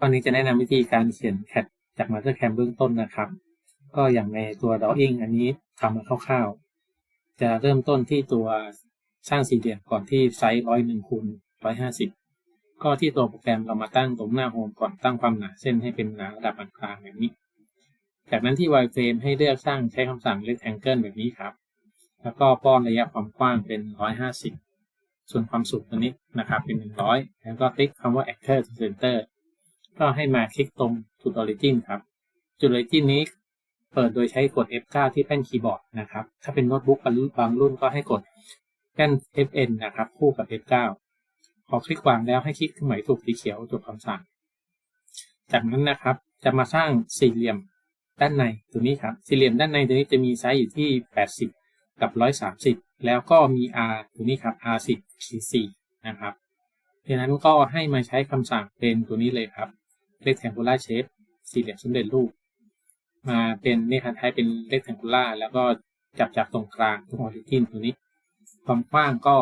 ตอนนี้จะแนะนำวิธีการเขียนแคดจาก Mastercam เบื้องต้นนะครับ ก็อย่างในตัว Drawing อันนี้ทำมาคร่าวๆ จะเริ่มต้นที่ตัวสร้างสี่เหลี่ยมก่อนที่ไซส์ร้อยหนึ่งคูณร้อยห้าสิบก็ที่ตัวโปรแกรมเรามาตั้งตรงหน้าโฮมก่อนตั้งความหนาเส้นให้เป็นหนาระดับปานกลางแบบนี้ จากนั้นที่ wireframe ให้เลือกสร้างใช้คำสั่ง rectangle แบบนี้ครับ แล้วก็ป้อนระยะความกว้างเป็นร้อยห้าสิบส่วนความสูงตัวนี้นะครับเป็นหนึ่งร้อยแล้วก็คลิกคำว่า actor to center ก็ให้มาคลิกตรงจุด origin ครับ จุด origin นี้เปิดโดยใช้กด F9 ที่แป้นคีย์บอร์ดนะครับ ถ้าเป็นโน้ตบุ๊กบางรุ่นก็ให้กดแป้น Fn นะครับ คู่กับ F9 พอคลิกวางแล้วให้คลิกเครื่องหมายถูกสีเขียวจบคำสั่ง จากนั้นนะครับ จะมาสร้างสี่เหลี่ยมด้านในตัวนี้ครับ สี่เหลี่ยมด้านในตัวนี้จะมีไซส์อยู่ที่ 80 กับ 130 แล้วก็มี R ตัวนี้ครับ R10 ขีด4นะครับดังนั้นก็ให้มาใช้คำสั่งเป็นตัวนี้เลยครับ rectangular shape สี่เหลี่ยมสำเร็จรูป มาเป็นนี่ครับให้เป็น rectangular แล้วก็จับจากตรงกลางตรง origin ตัวนี้ ความกว้างก็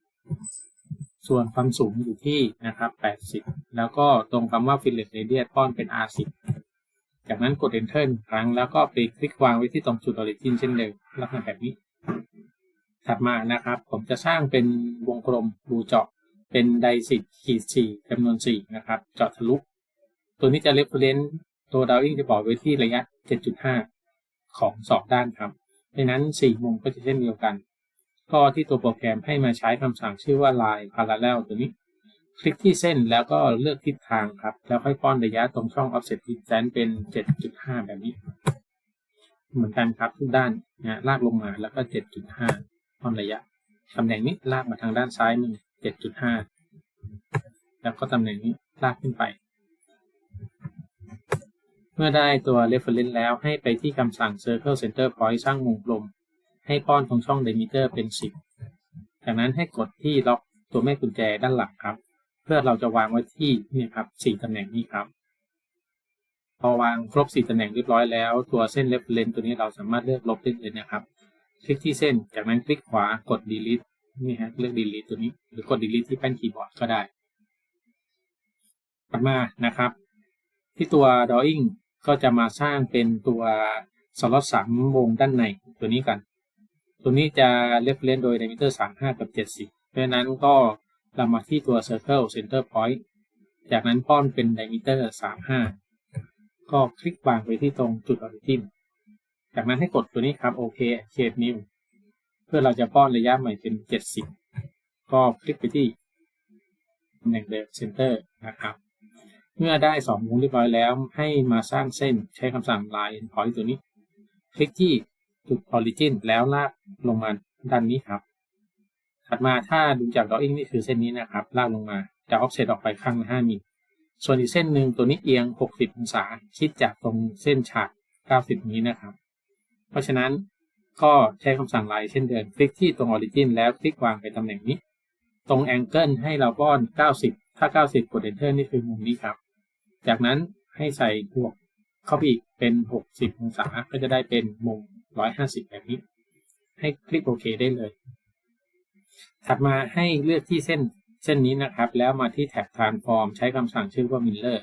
130ส่วนความสูงอยู่ที่นะครับ80แล้วก็ตรงคำว่า fillet radius ป้อนเป็น R10 จากนั้นกด enter ครั้งแล้วก็ไปคลิกวางไว้ที่ตรงจุด origin เช่นเดิมลักษณะแบบนี้ ถัดมานะครับ ผมจะสร้างเป็นวงกลมรูเจาะ เป็นไดสิบขีดสี่จำนวนสี่นะครับ เจาะทะลุ ตัวนี้จะ reference ตัวดาวอิงจะบอกไว้ที่ระยะ 7.5 ของสองด้านครับดังนั้น 4 มุมก็จะเช่นเดียวกัน ก็ที่ตัวโปรแกรมให้มาใช้คำสั่งชื่อว่า line parallel ตัวนี้ คลิกที่เส้นแล้วก็เลือกทิศทางครับ แล้วค่อยป้อนระยะตรงช่อง offset distance เป็น 7.5 แบบนี้ เหมือนกันครับทุกด้านนะลากลงมาแล้วก็ 7.5ป้อนระยะตำแหน่งนี้ลากมาทางด้านซ้ายมือ 7.5 แล้วก็ตำแหน่งนี้ลากขึ้นไป เมื่อได้ตัว reference แล้วให้ไปที่คำสั่ง circle center point สร้างวงกลม ให้ป้อนตรงช่อง diameter เป็น 10 จากนั้นให้กดที่ล็อกตัวแม่กุญแจด้านหลังครับ เพื่อเราจะวางไว้ที่นี่ครับ 4 ตำแหน่งนี้ครับ พอวางครบ 4 ตำแหน่งเรียบร้อยแล้ว ตัวเส้น reference ตัวนี้เราสามารถเลือกลบได้เลยนะครับ คลิกที่เส้น จากนั้นคลิกขวากด delete นี่ฮะเลือก delete ตัวนี้ หรือกด delete ที่แป้นคีย์บอร์ดก็ได้ถัดมานะครับ ที่ตัว drawing ก็จะมาสร้างเป็นตัวสล็อตสามวงด้านในตัวนี้กัน ตัวนี้จะ reference โดย diameter 35กับ70เพราะฉะนั้นก็เรามาที่ตัว circle center point จากนั้นป้อนเป็น diameter 35ก็คลิกวางไปที่ตรงจุด origin จากนั้นให้กดตัวนี้ครับ OK shape new พื่อเราจะป้อนระยะใหม่เป็น 70 ก็คลิกไปที่ตำแหน่งเดิม center นะครับ เมื่อได้2วงเรียบร้อยแล้ว ให้มาสร้างเส้นใช้คำสั่ง line endpoint ตัวนี้ คลิกที่จุด origin แล้วลากลงมาด้านนี้ครับ ถัดมาถ้าดูจาก drawing นี่คือเส้นนี้นะครับ ลากลงมาจะ offset ออกไปข้างละ5มิลส่วนอีกเส้นหนึ่งตัวนี้เอียง 60 องศา คิดจากตรงเส้นฉาก 90 นี้นะครับ เพราะฉะนั้น ก็ใช้คำสั่งไลน์เช่นเดิมคลิกที่ตรง origin แล้วคลิกวางไปตำแหน่งนี้ ตรง angle ให้เราป้อน 90 ถ้า 90 กด enter นี่คือมุมนี้ครับ จากนั้นให้ใส่บวกเข้าไปอีกเป็น 60 องศา ก็จะได้เป็นมุม 150 แบบนี้ ให้คลิกโอเคได้เลย ถัดมาให้เลือกที่เส้นเส้นนี้นะครับ แล้วมาที่แท็บ transform ใช้คำสั่งชื่อว่า mirror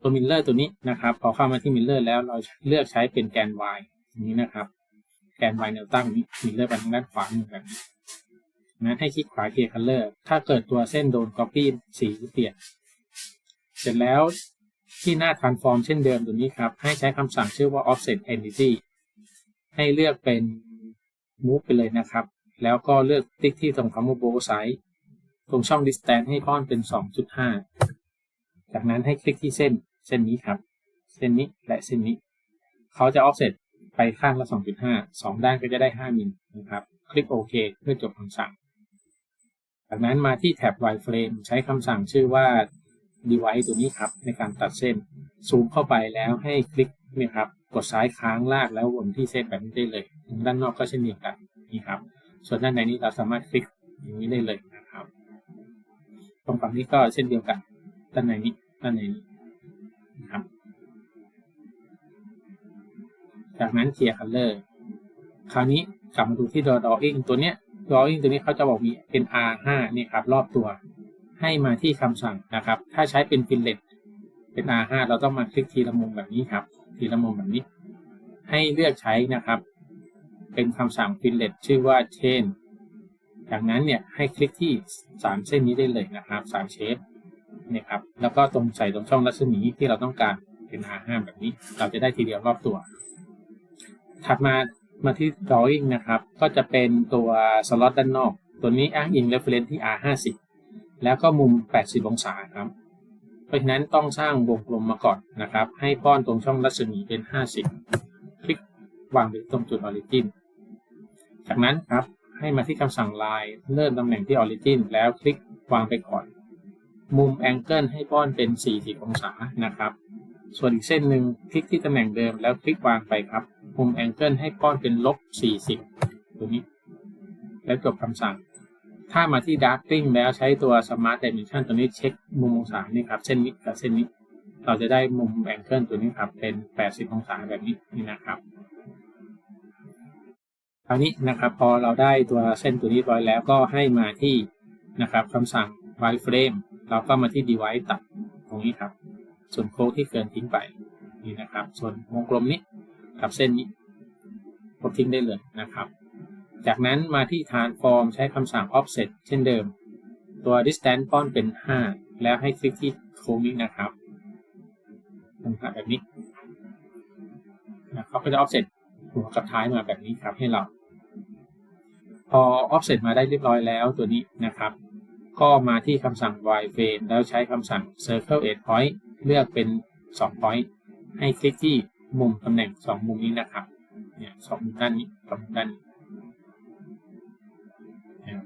ตัว mirror ตัวนี้นะครับ พอเข้ามาที่ mirror แล้วเราเลือกใช้เป็นแกน y อย่างนี้นะครับ แกน y แนวตั้งนี้มิลเลอร์ไปทางด้านขวามือแบบนี้นะให้คลิกขวาเคลียร์คัลเลอร์ถ้าเกิดตัวเส้นโดน copy สีเปลี่ยน เสร็จแล้วที่หน้า transform เช่นเดิมตัวนี้ครับ ให้ใช้คำสั่งชื่อว่า offset entity ให้เลือกเป็น move ไปเลยนะครับ แล้วก็เลือกติ๊กที่ตรงคำว่า b o side ตรงช่อง distance ให้ป้อนเป็น 2.5 จากนั้นให้คลิกที่เส้นเส้นนี้ครับ เส้นนี้และเส้นนี้ เขาจะ offset ไปข้างละ 2.5 2 ด้านก็จะได้ 5 มิลนะครับ คลิกโอเคเพื่อจบคำสั่ง จากนั้นมาที่แท็บ wireframe ใช้คำสั่งชื่อว่า device ตัวนี้ครับในการตัดเส้น ซูมเข้าไปแล้วให้คลิกนี่ครับ กดซ้ายค้างลากแล้ววนที่เส้นแบบนี้ได้เลยด้านนอกก็เช่นเดียวกันนี่ครับ ส่วนด้านในนี้เราสามารถคลิกอย่างนี้ได้เลยนะครับ ตรงฝั่งนี้ก็เช่นเดียวกัน ด้านในนี้ ด้านในนี้ จากนั้นเคลียร์คัลเลอร์คราวนี้กลับมาดูที่ drawing ตัวเนี้ย drawing ตัวนี้เขาจะบอกมีเป็น R5 นี่ครับรอบตัว ให้มาที่คำสั่งนะครับ ถ้าใช้เป็นฟินเลตเป็น R5 เราต้องมาคลิกทีละมุมแบบนี้ครับ ทีละมุมแบบนี้ ให้เลือกใช้นะครับ เป็นคำสั่งฟินเลตชื่อว่า chain จากนั้นเนี่ยให้คลิกที่ 3 เส้นนี้ได้เลยนะครับ3เชฟเนี่ยครับแล้วก็ตรงใส่ตรงช่องรัศมีที่เราต้องการเป็น R5 แบบนี้ เราจะได้ทีเดียวรอบตัว ถัดมามาที่ drawing นะครับ ก็จะเป็นตัวสล็อตด้านนอก ตัวนี้อ้างอิง reference ที่ R50 แล้วก็มุม 80 องศาครับ เพราะฉะนั้นต้องสร้างวงกลมมาก่อนนะครับ ให้ป้อนตรงช่องรัศมีเป็น 50 คลิกวางไว้ตรงจุด origin จากนั้นครับให้มาที่คำสั่ง line เริ่มตำแหน่งที่ origin แล้วคลิกวางไปก่อน มุม angle ให้ป้อนเป็น 40 องศานะครับ ส่วนอีกเส้นหนึ่งคลิกที่ตำแหน่งเดิมแล้วคลิกวางไปครับมุม angle ให้ป้อนเป็นลบ 40 ตัวนี้ แล้วจบคำสั่ง ถ้ามาที่ darkening แล้วใช้ตัว smart dimension ตัวนี้เช็คมุมองศานี่ครับ เส้นนี้กับเส้นนี้ เราจะได้มุม angle ตัวนี้ครับ เป็น 80 องศาแบบนี้นี่นะครับคราวนี้นะครับพอเราได้ตัวเส้นตัวนี้ร้อยแล้วก็ให้มาที่นะครับคำสั่ง wireframe เราก็มาที่ device ตัดตรงนี้ครับ ส่วนโค้ดที่เกินทิ้งไปนี่นะครับ ส่วนวงกลมนี้กับเส้นนี้ลบทิ้งได้เลยนะครับ จากนั้นมาที่ transform ใช้คำสั่ง offset เช่นเดิม ตัว distance ป้อนเป็น 5 แล้วให้คลิกที่โค้งนี้นะครับนะครับแบบนี้นะเขาก็จะ offset หัวกับท้ายมาแบบนี้ครับให้เรา พอ offset มาได้เรียบร้อยแล้วตัวนี้นะครับ ก็มาที่คำสั่ง wireframe แล้วใช้คำสั่ง circle 8 point เลือกเป็น2 point ให้คลิกที่มุมตำแหน่ง 2 มุมนี้นะครับ เนี่ยสองมุมด้านนี้กับมุมด้านนี้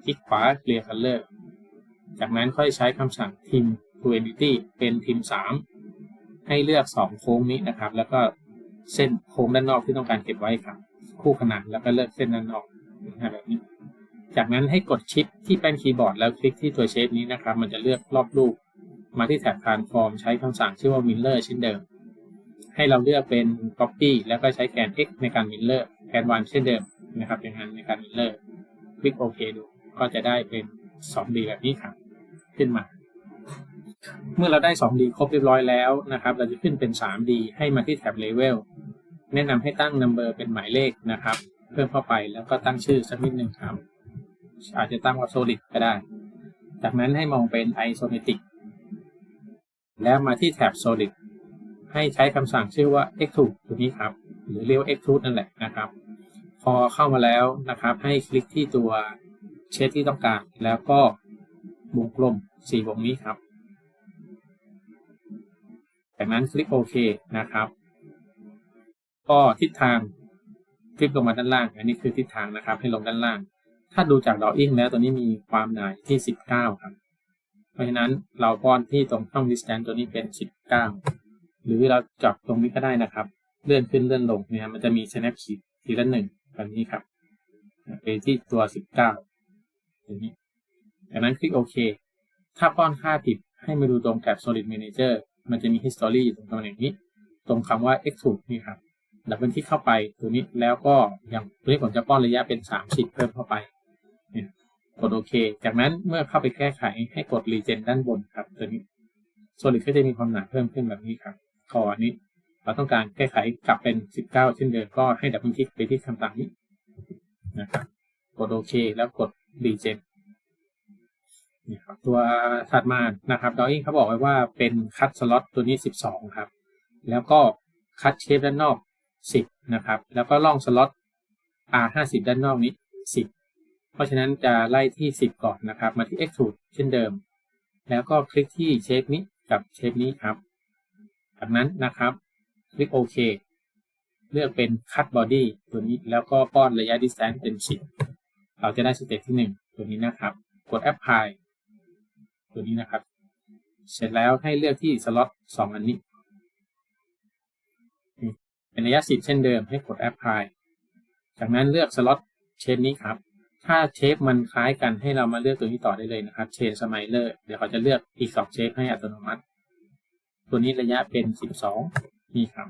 คลิกขวา clear color จากนั้นค่อยใช้คำสั่ง trim to entity เป็น trim 3 ให้เลือก 2 โค้งนี้นะครับ แล้วก็เส้นโค้งด้านนอกที่ต้องการเก็บไว้ครับ คู่ขนานแล้วก็เลือกเส้นด้านนอกแบบนี้ จากนั้นให้กดชิปที่แป้นคีย์บอร์ดแล้วคลิกที่ตัวเชฟนี้นะครับ มันจะเลือกรอบรูป มาที่แถบ transform ใช้คำสั่งชื่อว่า mirror เช่นเดิม ให้เราเลือกเป็น copy แล้วก็ใช้แกน x ในการ mirror แกน y เช่นเดิมนะครับเป็นงานในการ mirror คลิกโอเคดู ก็จะได้เป็น 2D แบบนี้ครับ ขึ้นมา เมื่อเราได้ 2D ครบเรียบร้อยแล้วนะครับ เราจะขึ้นเป็น 3D ให้มาที่แถบ level แนะนำให้ตั้ง number เป็นหมายเลขนะครับ เพิ่มเข้าไปแล้วก็ตั้งชื่อสักนิดหนึ่งครับ อาจจะตั้งว่า solid ก็ได้ จากนั้นให้มองเป็น isometric แล้วมาที่แถบ solid ให้ใช้คำสั่งชื่อว่า extrude ตัวนี้ครับ หรือเรียกว่า extrude นั่นแหละนะครับ พอเข้ามาแล้วนะครับ ให้คลิกที่ตัวเชฟที่ต้องการ แล้วก็วงกลมสี่วงนี้ครับ จากนั้นคลิกโอเคนะครับ ก็ทิศทางคลิกลงมาด้านล่าง อันนี้คือทิศทางนะครับ ให้ลงด้านล่าง ถ้าดูจากดออิ่งแล้วตัวนี้มีความหนาที่ 19 ครับ เพราะฉะนั้นเราป้อนที่ตรงช่อง distance ตัวนี้เป็น 19 หรือเราจับตรงนี้ก็ได้นะครับ เลื่อนขึ้นเลื่อนลงเนี่ยมันจะมี snap ขีดทีละหนึ่งแบบนี้ครับไปที่ตัว 19อย่างนี้จากนั้นคลิกโอเค ถ้าป้อนค่าผิดให้มาดูตรงแถบ solid manager มันจะมี history อยู่ตรงตำแหน่งนี้ ตรงคำว่า extrude นี่ครับดับเบิลที่เข้าไปตัวนี้แล้วก็อย่างตัวนี้ผมจะป้อนระยะเป็น 30 เพิ่มเข้าไป กดโอเค จากนั้นเมื่อเข้าไปแก้ไขให้กด regen ด้านบนครับตัวนี้ solid ก็จะมีความหนาเพิ่มขึ้นแบบนี้ครับคออันนี้ เราต้องการแก้ไขกลับเป็น 19 เช่นเดิมก็ให้ดับเบิลคลิกไปที่คำสั่งนี้นะครับกดโอเค แล้วกด regen นี่ครับตัวถัดมานะครับดออิงเขาบอกไว้ว่าเป็นคัตสล็อตตัวนี้ 12 ครับ แล้วก็คัตเชฟด้านนอก 10 นะครับ แล้วก็ล่องสล็อต R50 ด้านนอกนี้ 10 เพราะฉะนั้นจะไล่ที่ 10 ก่อนนะครับ มาที่ Extrude เช่นเดิม แล้วก็คลิกที่เชฟนี้กับเชฟนี้ครับ จากนั้นนะครับ คลิกโอเคเลือกเป็น Cut Body ตัวนี้แล้วก็ป้อนระยะ Distance เป็น 10 เราจะได้สเต็ปที่ 1 ตัวนี้นะครับ กด Apply ตัวนี้นะครับ เสร็จแล้วให้เลือกที่สล็อตสองอันนี้ เป็นระยะสิบเช่นเดิมให้กด apply จากนั้นเลือกสล็อตเชฟนี้ครับ ถ้าเชฟมันคล้ายกันให้เรามาเลือกตัวนี้ต่อได้เลยนะครับเชนสไมเลอร์เดี๋ยวเขาจะเลือกอีกสองเชฟให้อัตโนมัติ ตัวนี้ระยะเป็นสิบสองนี่ครับ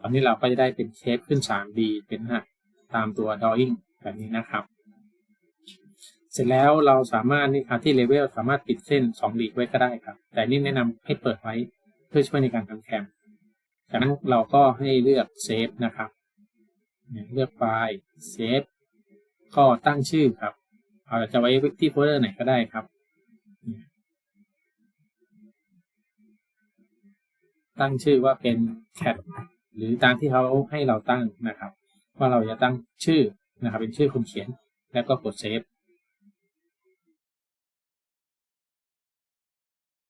ตอนนี้เราก็จะได้เป็นเชฟขึ้น 3D เป็นหน้าตามตัว drawing แบบนี้นะครับ เสร็จแล้วเราสามารถนี่ครับที่เลเวลสามารถปิดเส้น2หลีไว้ก็ได้ครับ แต่นี่แนะนำให้เปิดไว้เพื่อช่วยในการทำแคมจากนั้นเราก็ให้เลือกเซฟนะครับ เนี่ยเลือกไฟล์เซฟก็ตั้งชื่อครับเราจะไว้ที่โฟลเดอร์ไหนก็ได้ครับ ตั้งชื่อว่าเป็น cat หรือตามที่เขาให้เราตั้งนะครับ ว่าเราจะตั้งชื่อนะครับ เป็นชื่อคนเขียนแล้วก็กดเซฟ